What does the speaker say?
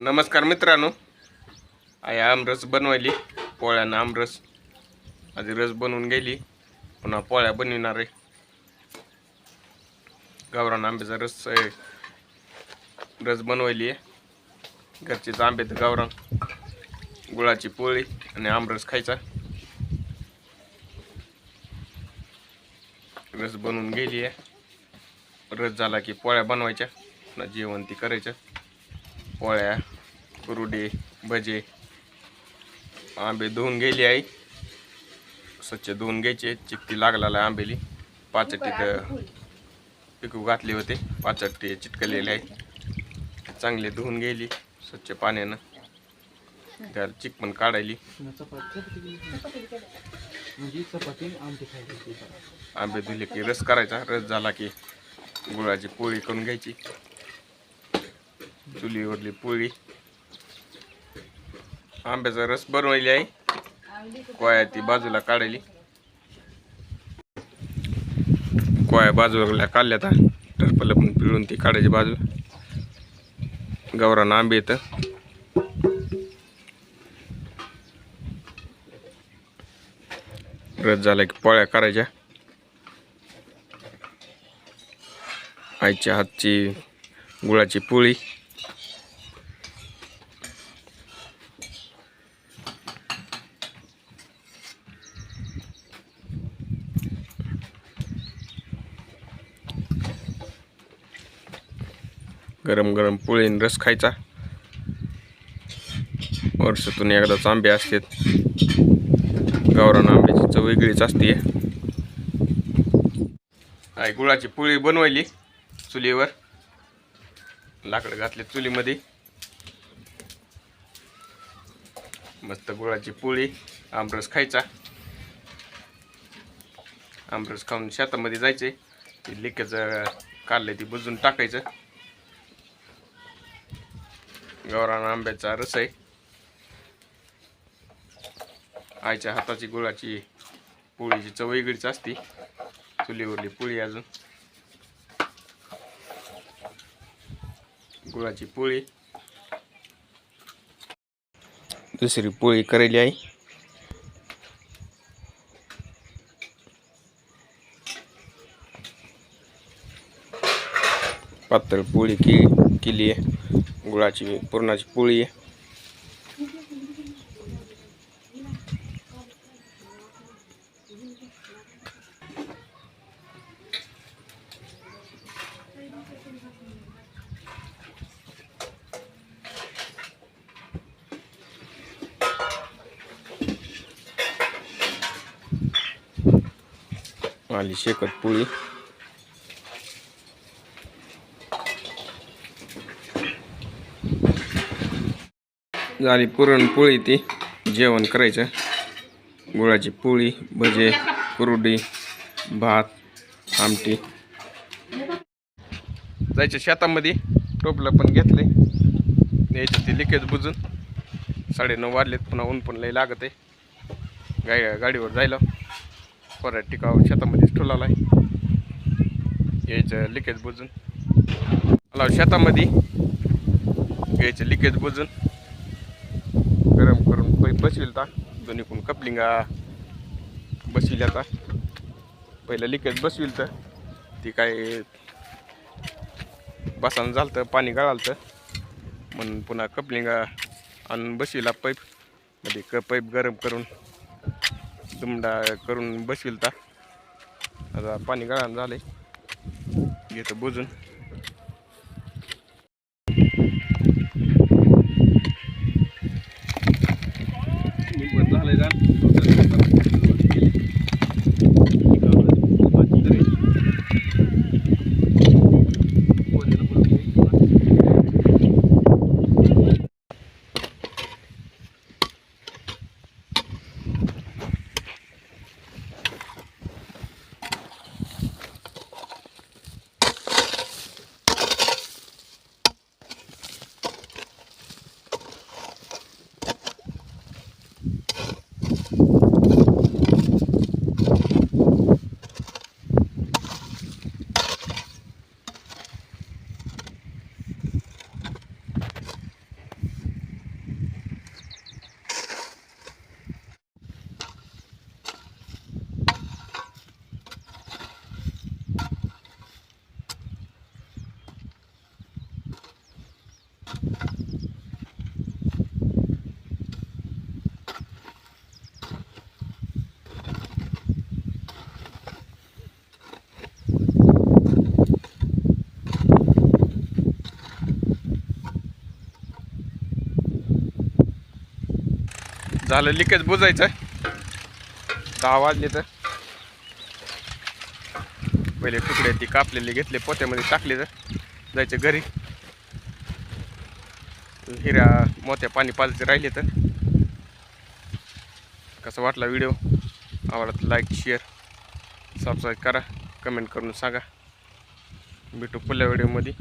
नमस्कार मित्रांनो. आई आमरस बनवायली. पोळ्यानं आमरस आधी रस बनवून गेली. पुन्हा पोळ्या बनविणार आहे. गावरान आंब्याचा रस आहे रस बनवायली आहे. घरचेच आंबे तर गावरान. गुळाची पोळी आणि आमरस खायचा. रस बनवून गेली आहे. रस झाला की पोळ्या बनवायच्या. पुन्हा जेवण ती करायचं. पोळ्या कुरुडे भजे. आंबे धुवून गेली आई. स्वच्छ धुवून घ्यायचे. चिकटी लागलेला आहे आंबेली पाचटीत पिकू घातले होते. पाचटी चिटकलेले आहे. चांगले धुवून गेली. स्वच्छ पाण्यानं. त्याला चिक पण काढायली. आंबे धुले की रस करायचा. रस झाला की गुळाची पोळी करून घ्यायची. चुलीवरली पोळी. आंब्याचा रस बनवायली आहे. कोया ती बाजूला काढायली कोया बाजूला काढल्या तर टरपलं पण पिळून ती काढायची बाजूला. गवरानं आंबे येतं. रस झाला की पोळ्या करायच्या. आईच्या हातची गुळाची पोळी. गरम गरम पोळीन रस खायचा. वर्षातून एकदाच आंबे असतात. गावरान आंब्याची चव वेगळीच असते आहे गुळाची पोळी बनवायली चुलीवर. लाकडं घातले चुलीमध्ये. मस्त गुळाची पोळी आमरस खायचा. आमरस खाऊन शेतामध्ये जायचे. ती लिकेज काढलं ती बुजून टाकायचं. गावरान आंब्याचा रस आहे. आईच्या हाताची गुळाची पोळीची चव वेगळीच असते. चुलीवरली पोळी अजून. गुळाची पोळी. दुसरी पोळी करायली आहे पातळ पोळी केली आहे. गुळाची पुरणाची पोळी आहे आली शेकट पोळी झाली पुरणपोळी ती जेवण करायचं. गुळाची पोळी भजे कुरडी भात आमटी. जायचं शेतामध्ये. टोपलं पण घेतले. यायचं ते लिकेज बुजून. साडेनऊ वाजलेत. पुन्हा ऊन पण लई लागत आहे गाय गाडीवर जायला. परत टिकाव शेतामध्येच ठुलाला आहे. यायचं लिकेज बुजून. मला शेतामध्ये. यायचं लिकेज बुजून. करून दोन्हीकडून कपलिंगा बसविल आता पहिलं लिकेज बसविल तर ती काय बसानं झालं तर पाणी गळालं तर म्हणून पुन्हा कपलिंगा आणून बसविला पाईप. मध्ये क पाईप गरम करून दुमडा करून बसविल ता आता पाणी गळानं आहे घेतं बुजून. Antalya'dan झालं लिकेज बुजायचं दहा वाजले तर. पहिले तुकडे ती कापलेले घेतले पोत्यामध्ये टाकले तर. जायचं घरी. हिऱ्या मोत्या पाणी पाजायचे राहिले तर. कसा वाटला व्हिडिओ? आवडला लाईक शेअर सबस्क्राईब करा. कमेंट करून सांगा. भेटू पुढल्या व्हिडिओमध्ये